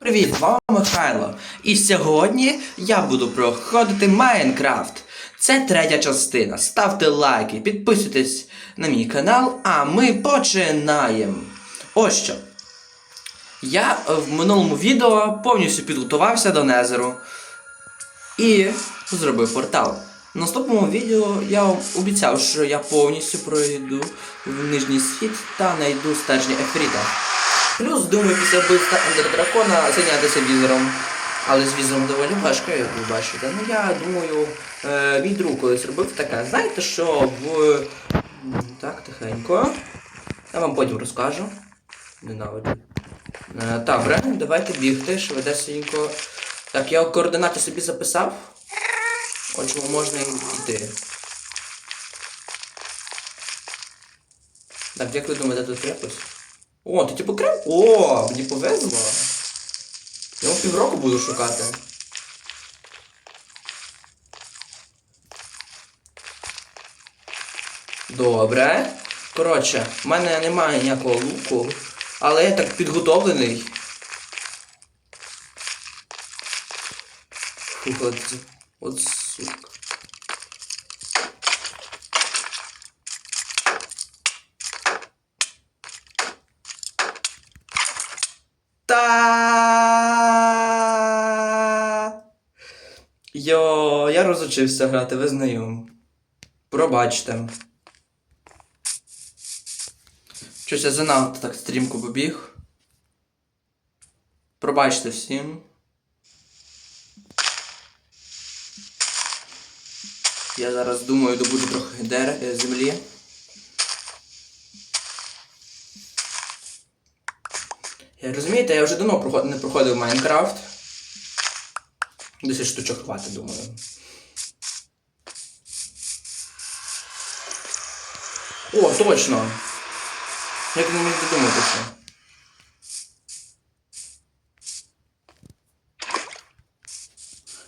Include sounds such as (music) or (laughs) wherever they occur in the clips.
Привіт, з вами Михайло. І сьогодні я буду проходити Майнкрафт. Це третя частина. Ставте лайки, підписуйтесь на мій канал, а ми починаємо. Ось що. Я в минулому відео повністю підготувався до Незеру і зробив портал. В наступному відео я вам обіцяв, що я повністю пройду в нижній світ та знайду стержні Ефріта. Плюс, думаю, після вбивства ендердракона зайнятися візором. Але з візором доволі важко, як ви бачите. Ну я думаю, е, мій друг колись робив таке. Знаєте, що в. Так, тихенько. Я вам потім розкажу. Ненавиджу. Е, добре, давайте бігти, швидесенько. Так, я координати собі записав. Отже, можна йти. Так, як ви думаєте, тут крепость? О, ти типу крем? О, мені повезло. Я його півроку буду шукати. Добре. Коротше, в мене немає ніякого луку, але я так підготовлений. Фух, от, сука. Та. Йо, я розучився грати, визнаю. Пробачте. Щось я занадто так стрімко побіг. Пробачте всім. Я зараз думаю, добуду трохи дер... е, землі. Я розумієте, я вже давно не проходив Майнкрафт. 10 штучок хватить, думаю. О, точно! Як не міг додумати що.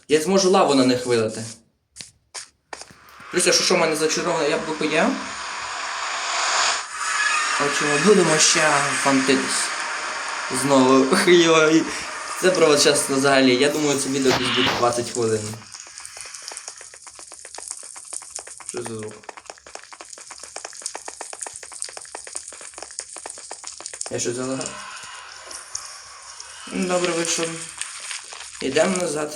Я зможу лаву на них вилити. Плюс, якщо що в мене зачароване яблуко є. Хочемо будемо ще фантитись. Знову. Йой. Це про чесно взагалі. Я думаю, це відео десь буде 20 хвилин. Що за звук? Я щось залагав? Добре, вийшов. Йдемо назад.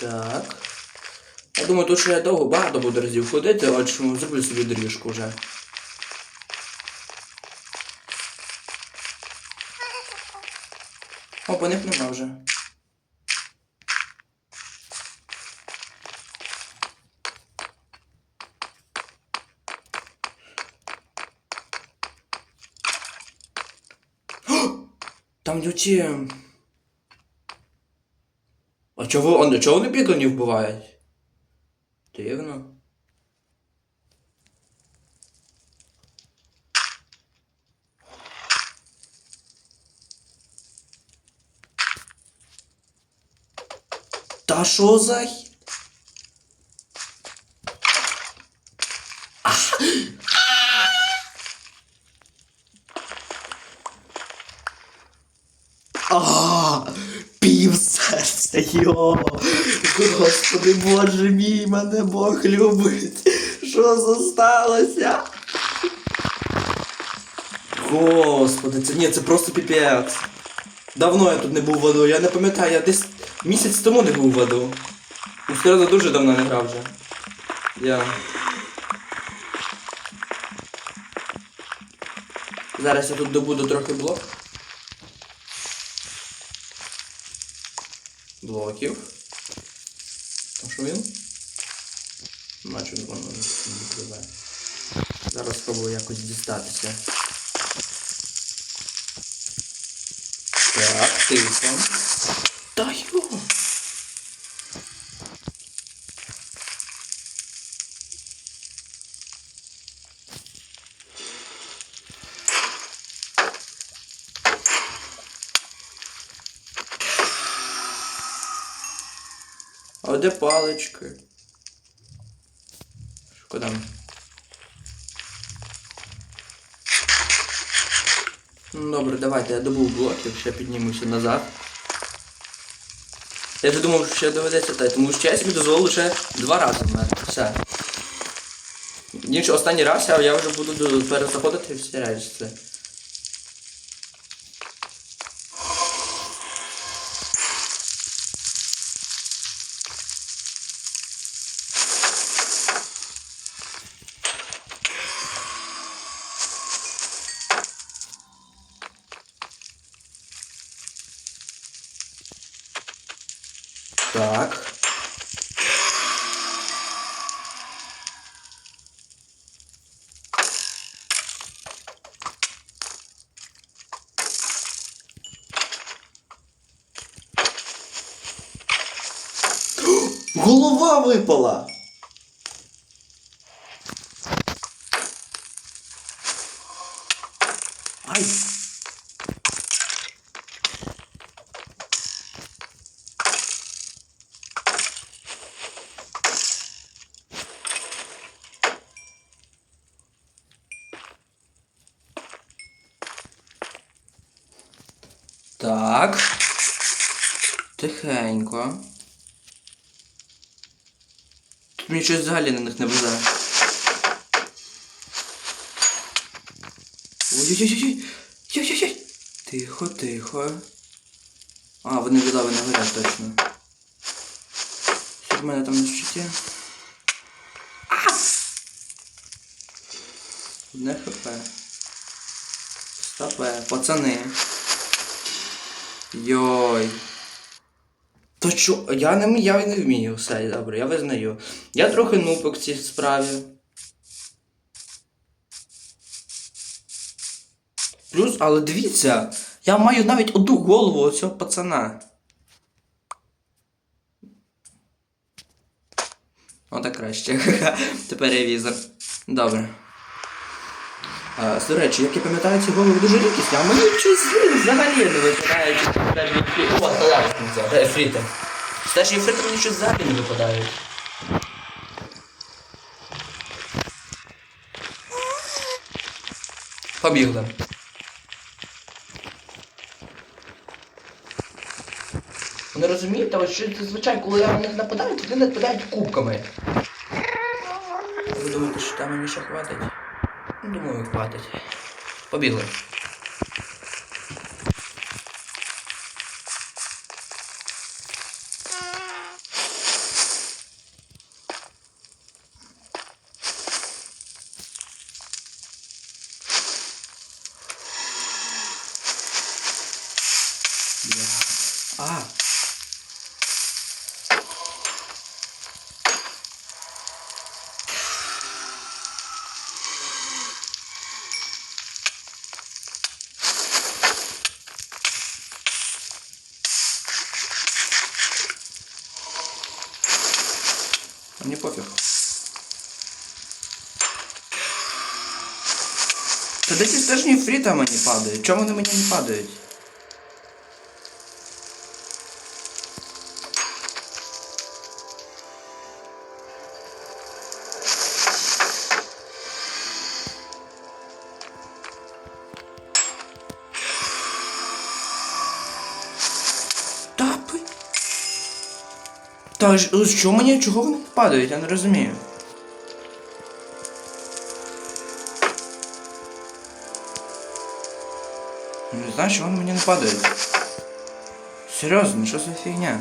Так. Я думаю, тут ще я довго багато буду разів ходити, от чому зроблю собі доріжку вже. О, по них нема вже. Там люті. А чого, а чого вони піклені вбивають? Дивно. Та що за? А, пів серця, йо. Господи Боже мій, мене Бог любить. Що зосталося? Господи, це ні, це просто піпець. Давно я тут не був в аду, я не пам'ятаю, я десь місяць тому не був в аду. Ну, серйозно, дуже давно не грав вже. Я. Зараз я тут добуду трохи блок. Блоків. А що він? Наче воно не відкриває. Зараз спробую якось дістатися. Так, тихо. Та йо! А де палички? Ми? Ну, Добре, давайте, я добув блоків, ще піднімуся назад. Я вже думав, що ще доведеться те, тому що я собі дозволив лише два рази в мене. Все. Ніж останній раз я, вже буду перезаходити всі речі це. Так. Голова випала. Ай. Так. Тихенько. Тут мені щось взагалі на них не везе. Ой-ой-ой-ой! Ой-ой-ой! Тихо, тихо. А, вони лави не горять точно. Що в мене там на щиті? Одне хп. Стопе, пацани. Йой. То чо? Я не, я не вмію все добре, я визнаю. Я трохи нупик в цій справі. Плюс, але дивіться, я маю навіть одну голову оцього пацана. Отак краще. (laughs) Тепер ревізор. Добре. До речі, як я пам'ятаю, ці голови дуже рідкісні, а мені щось взагалі не випадають. Від фрі- О, талантниця, де фріти. Теж і фріти мені щось взагалі не випадають. Побігли. Ви не розумієте, ось що зазвичай, коли я на них нападаю, то вони нападають кубками. Ви думаєте, що там мені ще хватить? Думаю, хватить. Побігли. А. Мені пофіг. Та де ці фріта мені падають? Чому вони мені не падають? Та ж е, що мені чого вони падають, я не розумію. Не знаю, чого вони мені не падають. Серйозно, що за фігня?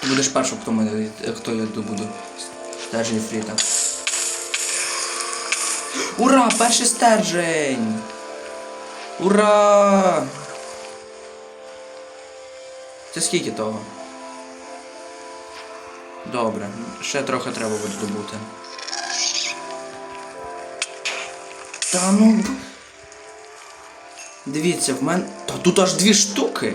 Ти будеш першим, хто мене хто я добуду. Стержень фріта. Ура! Перший стержень! Ура! Це скільки того? Добре, ще трохи треба буде добути. Та ну. Дивіться, в мене. Та тут аж дві штуки.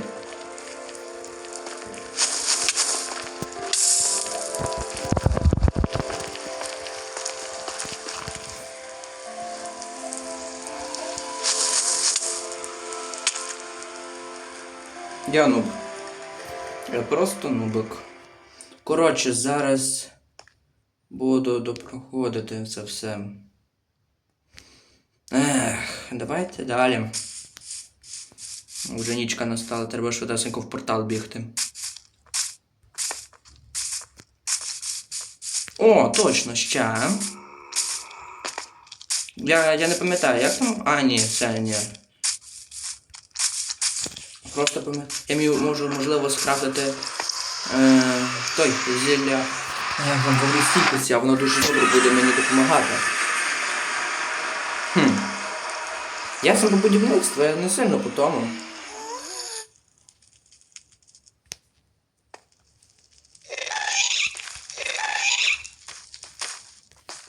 Я нуб. Я просто нубик. Коротше, зараз буду допроходити це все. Ех, давайте далі. Вже нічка настала, треба швидесенько в портал бігти. О, точно, ще. Я, я не пам'ятаю, як там. А, ні, це ні. Просто пам'ятаю. Я можу, можливо, скрафтити е, той зілля. Там а воно дуже добре буде мені допомагати. Хм. Я сам по будівництву, я не сильно по тому.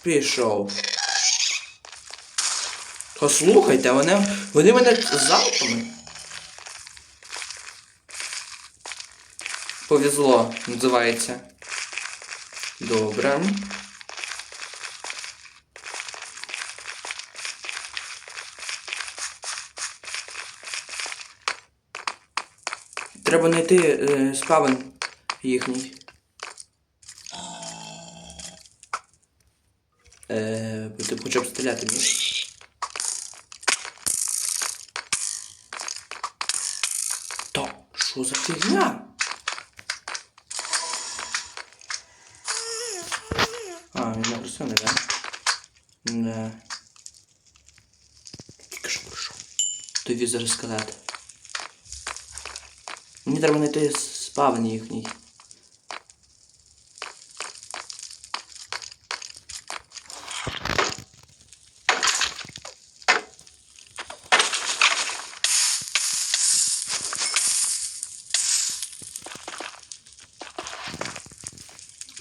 Пішов. Послухайте, вони, вони мене залпами. Повезло, називається. Добре. Треба знайти е, спавен їхній. Е, ти хоча б стріляти ні? Що за фігня? Візор скелет. Мені треба знайти спавн їхній.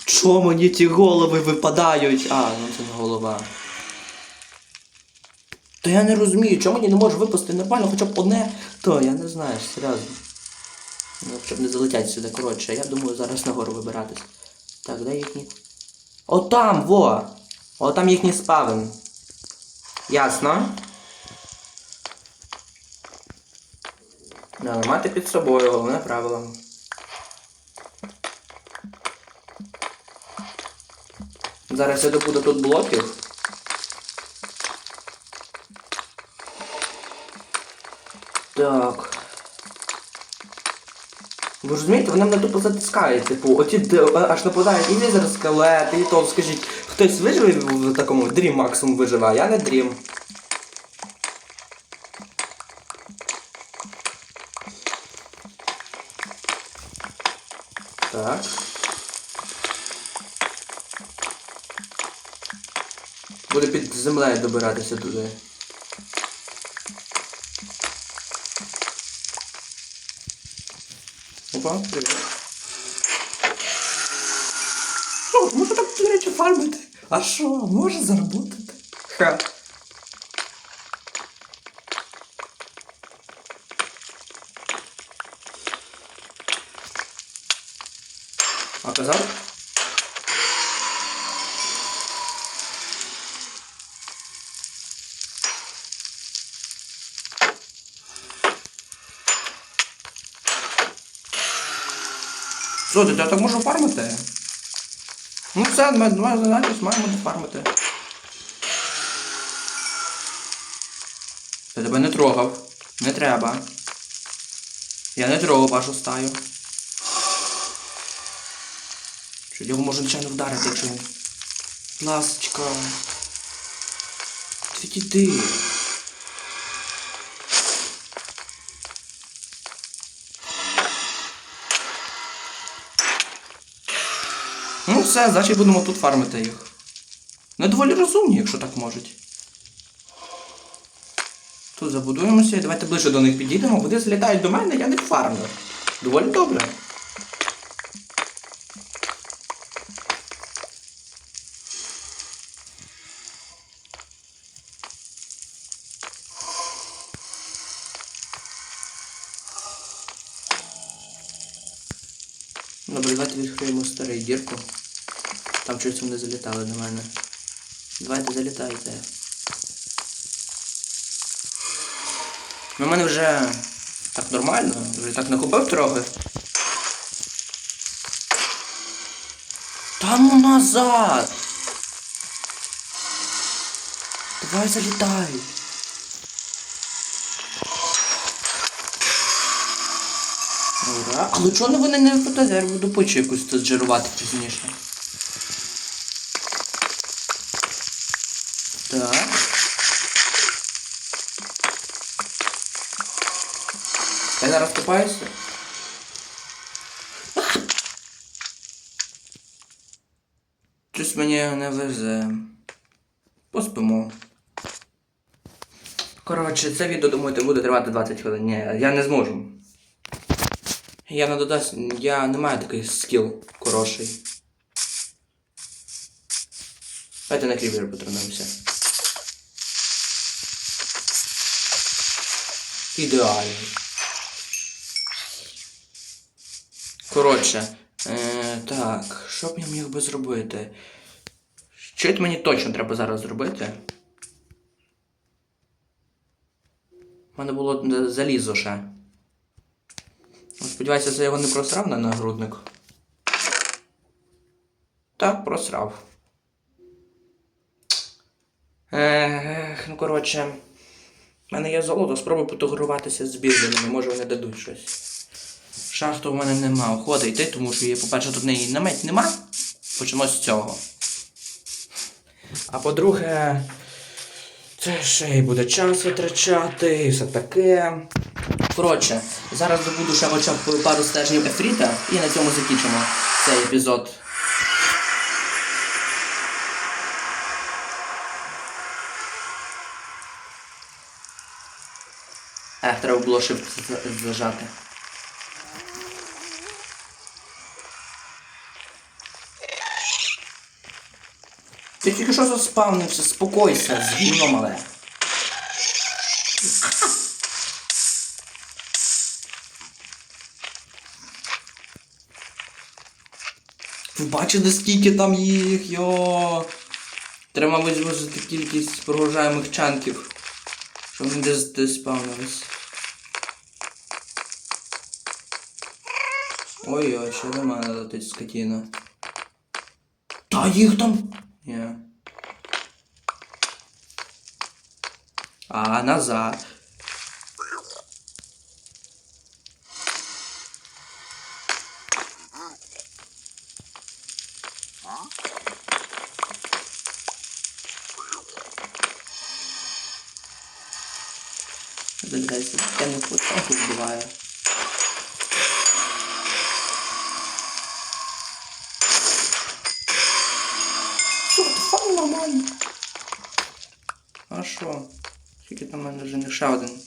Чому мені ті голови випадають? А, ну це не голова. Та я не розумію, чому мені не можу випустити нормально хоча б одне, то я не знаю, серйозно. Ну, щоб не залетять сюди, коротше, я думаю зараз нагору вибиратись. Так, де їхні? О там, во! О там їхній спавен. Ясно? Да, мати під собою, головне правило. Зараз я добуду тут блоків. Так. Ви розумієте, вони мене тупо затискають, типу, оті аж нападають і візер скелет, і то скажіть, хтось виживе в такому дрім максимум виживе, а я не дрім. Так. Буде під землею добиратися туди. Опа, привіт. Що, можу так, речі, фармити? А що, може заработати? Ха. А казав? Що, ти я так можу фармити? Ну все, ми два задачі маємо дофармити. Я тебе не трогав. Не треба. Я не трогав вашу стаю. Що його можна нечайно вдарити, якщо він. Ласочка. Відійди. Ну все, значить будемо тут фармити їх. Вони доволі розумні, якщо так можуть. Тут забудуємося і давайте ближче до них підійдемо. Вони злітають до мене, я не фармлю. Доволі добре. Добре, давайте відкриємо старий дірку. Там щось вони залітали до мене. Давайте залітайте. Ну, У мене вже Так нормально? Вже так накупив трохи. Та ну назад! Давай залітай! Ура! Але чого вони не? Я буду пичу якусь тут жирувати пізніше. Так. Я зараз купаюся. Щось мені не везе. Поспимо. Коротше, це відео, думаєте, буде тривати 20 хвилин. Ні, я не зможу. Я не додасть, я не маю такий скіл хороший. Давайте на кріпер потренуємося. Ідеально. Коротше, е, так, що б я міг би зробити? Що мені точно треба зараз зробити? У мене було е, залізо ще. Сподіваюся, це його не просрав на нагрудник. Так, просрав. Ех, ну коротше. У мене є золото, спробую фотографуватися з бізнесами, може вони дадуть щось. Шахту в мене нема. Охота йти, тому що, є, по-перше, тут неї намет нема. Почнемо з цього. А по-друге, це ще й буде час витрачати, і все таке. Коротше, зараз добуду ще хоча б пару стежнів ефріта і на цьому закінчимо цей епізод. Ех, треба було за- зажати. Ти тільки що заспавнився, спокойся, згідно мале. Ви бачите, скільки там їх, йо. Треба, мабуть, звозити кількість прогружаємих чанків. Щоб вони десь десь спавнились. Ой-ой, ще до мене летить скотіна. Та їх там. Ні. А, назад. Десь я не потиху вбиваю. Що, фан нормально. А що? Скільки там в мене вже не ще один.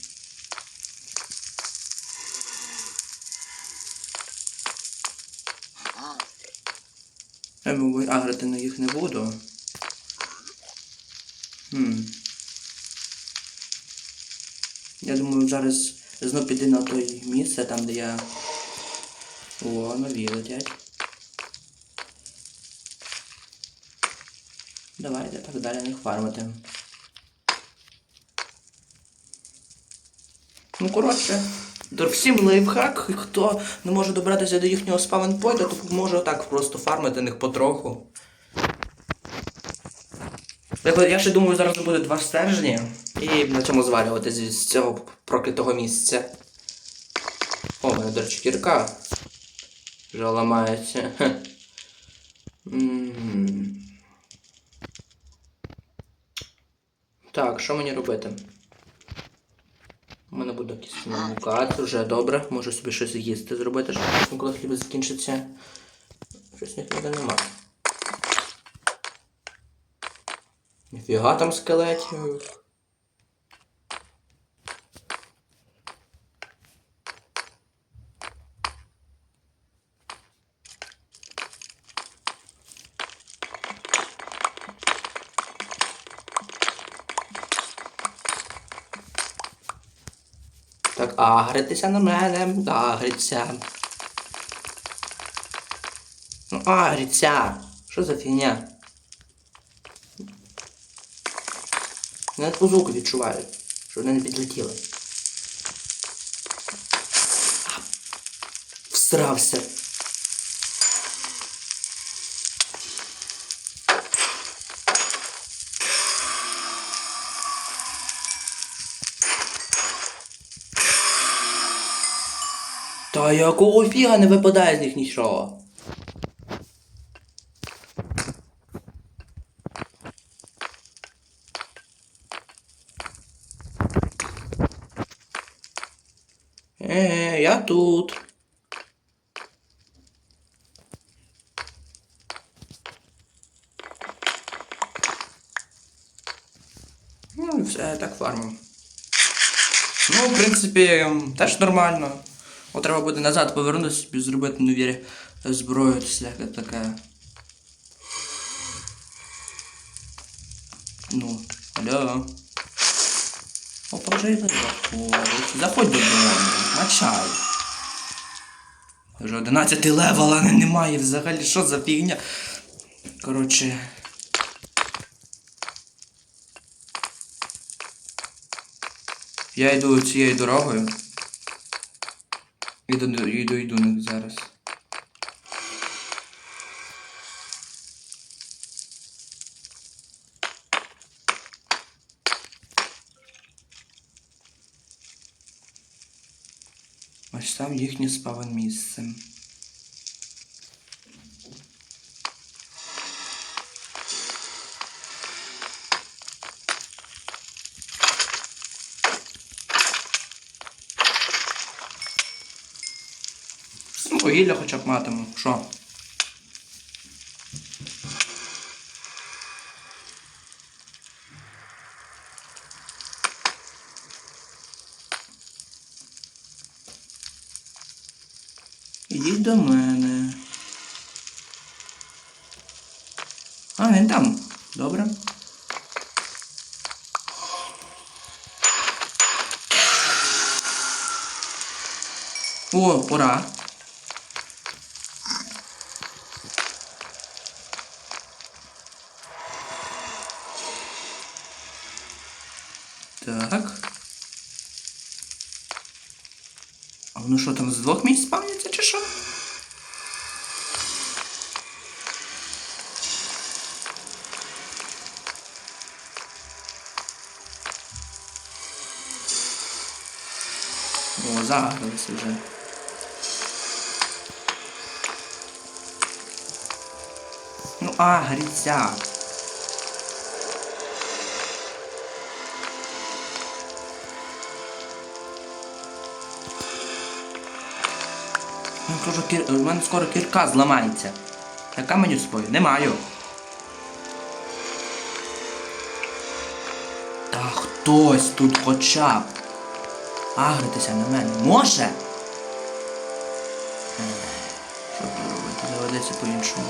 Я мабуть, агрити на їх не буду. Хм. Я думаю, зараз знов піди на той місце, там де я. О, нові летять. Давайте так далі не фармити. Ну, коротше, всім лайфхак, хто не може добратися до їхнього спавенпойнта, то може отак просто фармити них потроху. Я, ще думаю, зараз буде два стержні і на цьому звалювати з, цього проклятого місця. О, мене, до кірка. Вже ламається. Так, що мені робити? У мене буде якийсь намукат, вже добре. Можу собі щось з'їсти зробити, щоб коли хліб закінчиться. Щось ніхто нема. Ніфіга там скелетів. Агритися на мене, агриться. Ну, агриться. Що за фігня? Навіть по звуку відчуваю, що вони не підлетіли. Всрався. Якого фіга не випадає з них нічого? Е, я тут. Ну, все, так фармом. Ну, в принципі, теж нормально. От треба буде назад повернутися, собі зробити нові зброю, всяке таке. Ну, алло. Вже і заходить. Заходь додому, на чай. Вже 11 левел, але немає взагалі. Що за фігня? Коротше. Я йду цією дорогою. Іду, йду, йду на- зараз. Ось там їхнє спавен місце. Ну, Вугілля хоча б матиму. Що? Ідіть до мене. А, він там. Добре. О, пора. Так. А воно що там з двох місць спавняться чи що? О, загралися вже. Ну, а, гриця. Кажу, кір... у мене скоро кірка зламається. Яка мені з собою? Не маю. Та хтось тут хоча б агритися на мене може? Що тут робити? Доведеться по-іншому.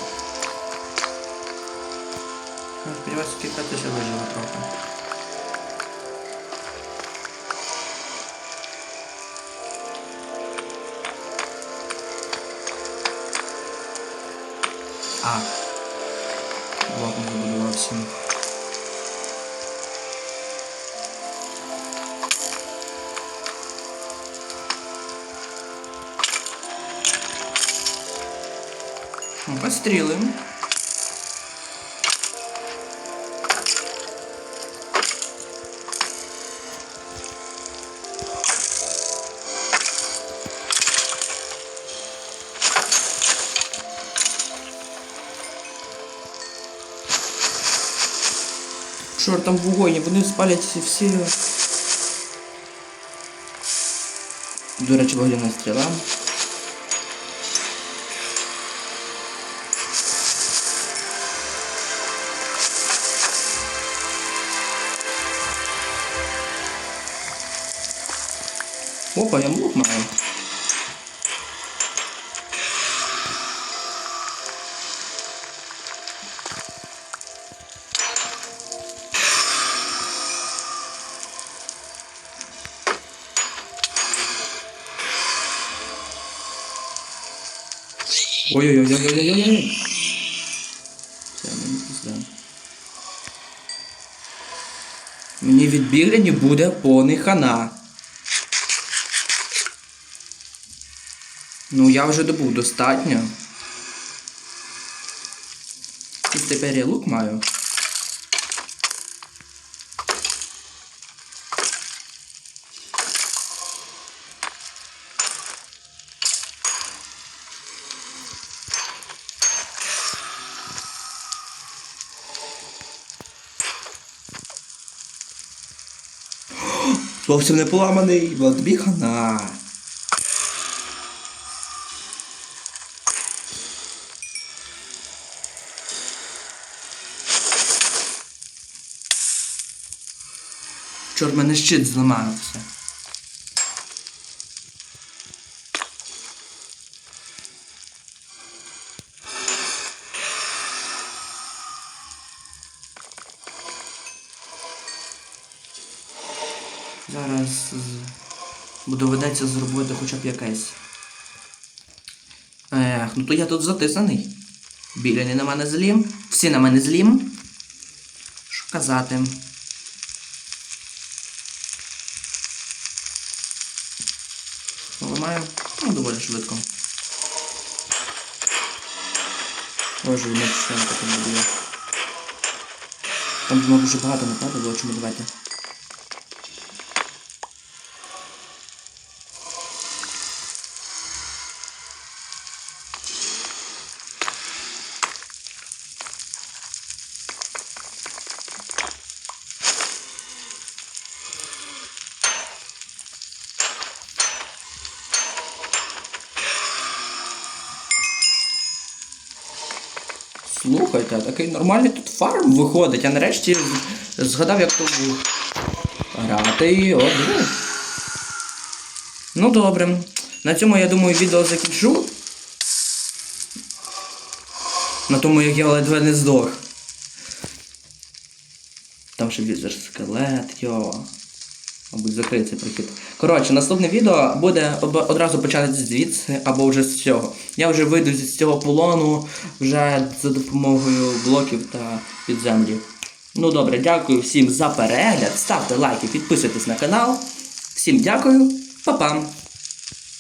Сподіваюся, кілька теж вижила трохи. А. Блок не забудувався. Ну, постріли. Чорт, там вогонь, вони спалять всі всі. До речі, вогняна стріла. Опа, я лук маю. Ой-ой-ой-ой-ой-ой-ой. Все, мені пізда. Мені від буде повний хана. Ну, я вже добув достатньо. І тепер я лук маю. Зовсім не поламаний, от тобі хана. Чорт, мене щит зламався. Зараз буду доведеться зробити хоча б якесь. Ех, ну то я тут затисаний. Біляні на мене злі. Всі на мене злі. Що казати? Ламаю. Ну, доволі швидко. Боже, не що таке не буде. Там воно дуже багато не падало, чому давайте. Слухайте, такий нормальний тут фарм виходить, а нарешті згадав, як то був грати. От. ну. Ну добре. На цьому я думаю відео закінчу. На тому, як я ледве не здох. Там ще візер скелет, йо. Мабуть, закрий цей прохід. Коротше, наступне відео буде одразу почати звідси або вже з цього. Я вже вийду з цього полону вже за допомогою блоків та підземлі. Ну добре, дякую всім за перегляд. Ставте лайки, підписуйтесь на канал. Всім дякую, па-пам!